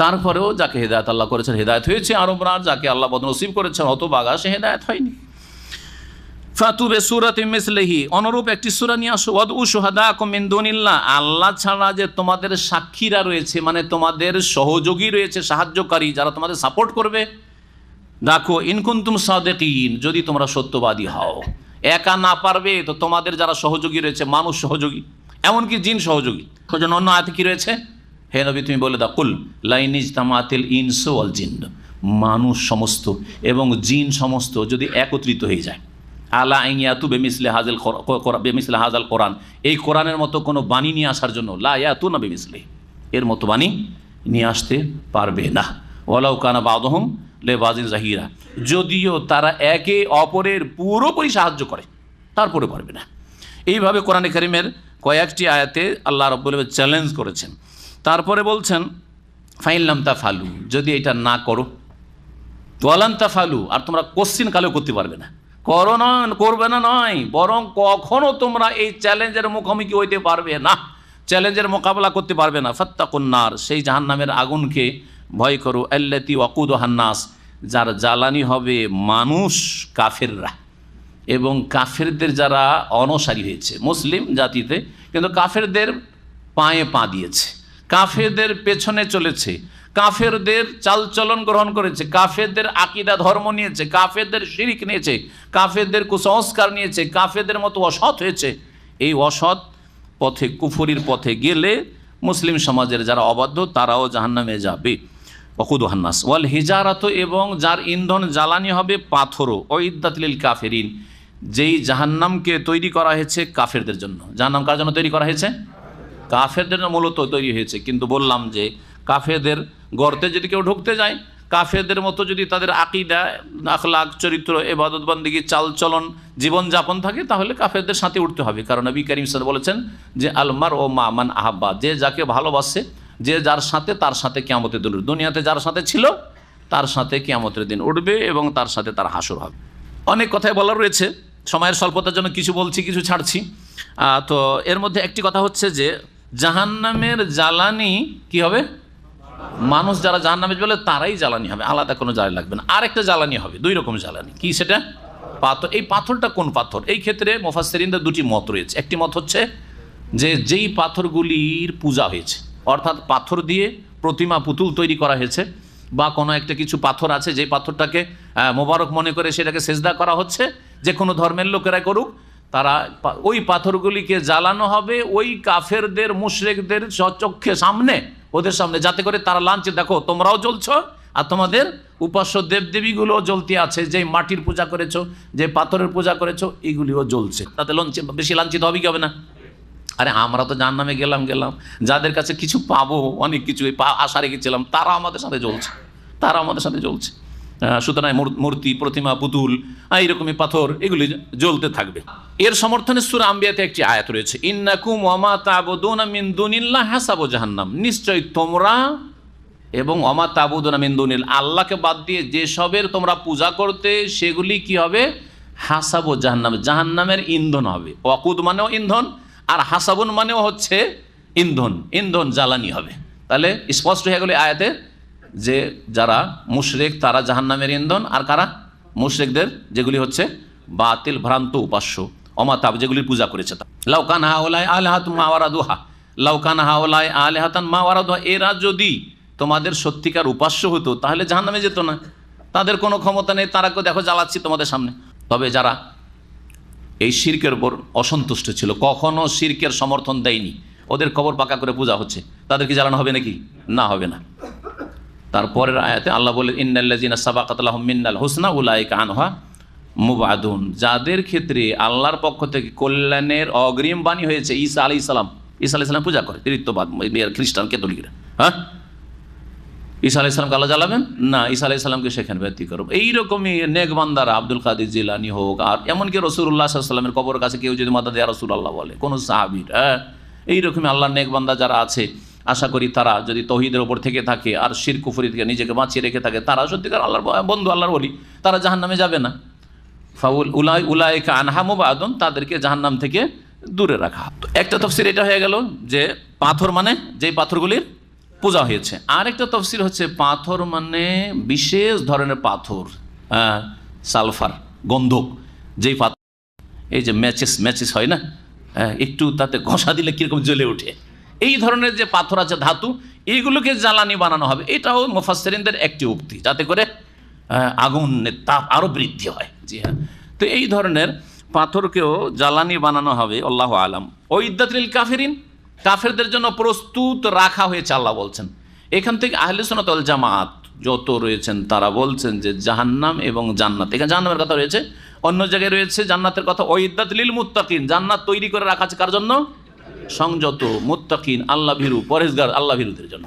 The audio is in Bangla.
তারপরেও যাকে হেদায়ত আল্লাহ করেছেন হেদায়ত হয়েছে আরবরার যাকে আল্লাহ বদনসিব করেছেন অত বাগা সে হেদায়ত হয়নি। ফাতুবে সুরাত মিসলেহি, অনুরূপ একটি সুরা নিয়ে আসো ওয়াদ উ সোহাদা কমিন্দুনিল্লাহ আল্লাহ ছাড়া যে তোমাদের সাক্ষীরা রয়েছে মানে তোমাদের সহযোগী রয়েছে, সাহায্যকারী, যারা তোমাদের সাপোর্ট করবে, দেখো ইনকুন্তুম সাদেকিন, যদি তোমরা সত্যবাদী হও, একা না পারবে, তো তোমাদের যারা সহযোগী রয়েছে, মানুষ সহযোগী, এমনকি জিন সহযোগী। ওই অন্য আয়াতে কি রয়েছে? হে নবী, তুমি বলে দাও, কুল লাইনিজ তামাতিল ইনসো অল জিন। মানুষ সমস্ত এবং জিন সমস্ত যদি একত্রিত হয়ে যায়। আলা আইয়াতু বেমিসলে হাজাল বেমিসলে হাজাল কোরআন। এই কোরআনের মতো কোনো বাণী নিয়ে আসার জন্য লা ইয়াতু না বেমিসলে। এর মতো বাণী নিয়ে আসতে পারবে না। ওয়ালাউ কানা বাদহম লে বাজিন জাহিরা। যদিও তারা একে অপরের পুরোপুরি সাহায্য করে, তারপরে পারবে না। এইভাবে কোরআনে করিমের কয়েকটি আয়াতে আল্লাহ রব্বুল চ্যালেঞ্জ করেছেন। তারপরে বলছেন ফাইনলাম তা ফালু যদি এটা না করো। তোয়ালান তা ফালু আর তোমরা কোশ্চিন কালেও করতে পারবে না। করো না, করবে না নয়, বরং কখনো তোমরা এই চ্যালেঞ্জের মুখোমুখি হইতে পারবে না। চ্যালেঞ্জের মোকাবেলা করতে পারবে না। ফত্তাকুন্নার সেই জাহান্নামের আগুনকে ভয় করো। আল্লাতি ওয়াকুদ হান্নাস, যার জ্বালানি হবে মানুষ কাফেররা। এবং কাফেরদের যারা অনসারী হয়েছে, মুসলিম জাতিতে, কিন্তু কাফেরদের পায়ে পা দিয়েছে। কাফেরদের পেছনে চলেছে। কাফেরদের চালচলন গ্রহণ করেছে। কাফেরদের আকিদা ধর্ম নিয়েছে। কাফেরদের শিরিক নিয়েছে। কাফেরদের কুসংস্কার নিয়েছে। কাফেরদের মতো অসৎ হয়েছে। এই অসৎ পথে, কুফরির পথে গেলে মুসলিম সমাজের যারা অবাধ্য, তারাও জাহান্নামে যাবে। অকুদ হান্নাস। ওয়াল হিজারাত এবং যার ইন্ধন জ্বালানি হবে পাথরও। ওইদাতলিল কাফেরিন। যেই জাহান্নামকে তৈরি করা হয়েছে কাফেরদের জন্য। জাহান্নাম কার জন্য তৈরি করা হয়েছে? কাফেরদের মূলত তৈরি হয়েছে। কিন্তু বললাম যে কাফেরদের গর্তে যদি কেউ ঢুকতে যায়, কাফেরদের মতো যদি তাদের আকিদা, আখলাক, চরিত্র এবাদতবন্দিগি চালচলন, জীবনযাপন থাকে, তাহলে কাফেরদের সাথে উঠতে হবে। কারণ নবী করিম সাল বলেছেন যে আলমার ও মামান আহাব্বা। যে যাকে ভালোবাসে, যে যার সাথে, তার সাথে কেয়ামতের দিন দুনিয়াতে যার সাথে ছিল, তার সাথে কেয়ামতের দিন উঠবে এবং তার সাথে তার হাসর হবে। অনেক কথাই বলা রয়েছে। সময়ের স্বল্পতার জন্য কিছু বলছি, কিছু ছাড়ছি। তো এর মধ্যে একটি কথা হচ্ছে যে জাহান্নামের জ্বালানি কি হবে? মানুষ যারা জাহান্নামে বলে তারাই জ্বালানি হবে, আলাদা কোনো জ্বালানি লাগবে না। আরেকটা জ্বালানি হবে, দুই রকম জ্বালানি। কি সেটা? পাথর। এই পাথরটা কোন পাথর? এই ক্ষেত্রে মোফাসেরিনদের দুটি মত রয়েছে। একটি মত হচ্ছে যে যেই পাথরগুলির পূজা হয়েছে, অর্থাৎ পাথর দিয়ে প্রতিমা পুতুল তৈরি করা হয়েছে, বা কোনো একটা কিছু পাথর আছে যে পাথরটাকে মোবারক মনে করে সেটাকে সেজদা করা হচ্ছে, যে কোনো ধর্মের লোকেরা করুক তারা ওই পাথরগুলিকে জ্বালানো হবে, ওই কাফেরদের, মুশরেকদের চক্ষে সামনে, ওদের সামনে, যাতে করে তারা লাঞ্চে দেখো, তোমরাও জ্বলছ, আর তোমাদের উপাস্য দেবদেবীগুলো জ্বলতে আছে যে মাটির পূজা করেছ যে পাথরের পূজা করেছ এইগুলিও জ্বলছে। তাতে লঞ্চে বেশি লাঞ্ছিত হবে কি হবে না? আরে আমরা তো জান নামে গেলাম গেলাম। যাদের কাছে কিছু পাবো, অনেক কিছু আশা রেখেছিলাম, তারা আমাদের সাথে জ্বলছে। তারা আমাদের সাথে জ্বলছে। সুতরাং মূর্তি, প্রতিমা, পুতুল এইরকমই পাথর, এগুলি জ্বলতে থাকবে। এর সমর্থনে সুরা আম্বিয়াতে একটি আয়াত রয়েছে, ইন্নাকুম মিন দুনিল্লাহ জাহান্নাম। নিশ্চয় তোমরা এবং অমা তাবুদুনা আল্লাহকে বাদ দিয়ে যেসবের তোমরা পূজা করতে, সেগুলি কি হবে? হাসাবো জাহান্নাম, জাহান্নামের ইন্ধন হবে। অকুদ মানেও ইন্ধন, আর হাসাবুন মানেও হচ্ছে ইন্ধন ইন্ধন জ্বালানি হবে। তাহলে স্পষ্ট হয়ে গেল আয়াতে যে যারা মুশরেক, তারা জাহান্নামের ইন্ধন, আর কারা? মুশরেকদের, যেগুলি হচ্ছে বাতিল, ভ্রান্ত, উপাস্য, অমাতাব যেগুলির পূজা করেছে তা লাউকান হাওলায় আলহাত মাওয়ারাদুহা লাউকান হাওলায় আলহাতান মাওয়ারাদুহা এরা যদি তোমাদের সত্যিকার উপাস্য হতো, তাহলে জাহান্নামে যেত না। তাদের কোনো ক্ষমতা নেই, তারা দেখো জ্বালাচ্ছি তোমাদের সামনে। তবে যারা এই শির্কের উপর অসন্তুষ্ট ছিল, কখনো শির্কের সমর্থন দেয়নি, ওদের কবর পাকা করে পূজা হচ্ছে। তাদের কি জ্বালানো হবে নাকি? না হবে না। তারপরের আয়াতে আল্লাহ বলে ইন্নাল্লাজিনা সাবাকাতাল্লাহ মিন্নাল হুসনা উলাইকা আনহা মুবাদুন যাদের ক্ষেত্রে আল্লাহর পক্ষ থেকে কল্যাণের অগ্রিম বাণী হয়েছে ঈসা আলি ইসলাম ঈসা আলি ইসলাম পূজা করে তৃতীয়বাদ খ্রিস্টান কেতলিকরা হ্যাঁ? ঈসা আলাহ ইসলামকে আল্লাহ জ্বালাবেন? না, ঈসা আলাহ ইসলামকে সেখানে ব্যক্তি করব। এইরকমই নেকবান্দারা, আব্দুল কাদির জিলানি হোক, আর এমনকি রসুল্লাহ সাল্লামের কবর কাছে কেউ যদি মাতা দেয়া রসুল আল্লাহ বলে, কোনো সাহাবির হ্যাঁ? এইরকমই আল্লাহর নেকবান্দা যারা আছে আশা করি তারা যদি তহিদের ওপর থেকে থাকে আর শির কুফরি থেকে নিজেকে বাঁচিয়ে রেখে থাকে তারা সত্যিকার আল্লাহর বন্ধু আল্লাহর বলি তারা জাহান নামে যাবে না। ফাউল উলাই উলাইকা আনহামু বাদন তাদেরকে জাহান্নাম থেকে দূরে রাখা। তো একটা তফসির এটা হয়ে গেল যে পাথর মানে যেই পাথরগুলির পূজা হয়েছে। আরেকটা তফসিল হচ্ছে পাথর মানে বিশেষ ধরনের পাথর হ্যাঁ, সালফার গন্ধক যেই পাথর এই যে ম্যাচেস ম্যাচেস হয় না? হ্যাঁ, একটু তাতে ঘষা দিলে কীরকম জ্বলে ওঠে। এই ধরনের যে পাথর আছে, ধাতু এইগুলোকে জ্বালানি বানানো হবে। এটাও মুফাসসিরিনদের একটি উক্তি, যাতে করে আগুনের তাপ আরও বৃদ্ধি হয়। জি হ্যাঁ। তো এই ধরনের পাথরকেও জ্বালানি বানানো হবে, আল্লাহ আলাম। ওইদাতিল কাফেরিন, কাফেরদের জন্য প্রস্তুত রাখা হয়েছে, আল্লাহ বলছেন। এখান থেকে আহলে সোনাতল জামাত যত রয়েছেন, তারা বলছেন যে জাহান্নাম এবং জান্নাত। এখানে জাহান্নামের কথা রয়েছে, অন্য জায়গায় রয়েছে জান্নাতের কথা ওইদাত লিল মুত্তাকিন, জান্নাত তৈরি করে রাখা আছে কার জন্য? সংযত মোত্তাকিন আল্লাহ ভীরু পরেশগার আল্লাহ ভীরুদের জন্য।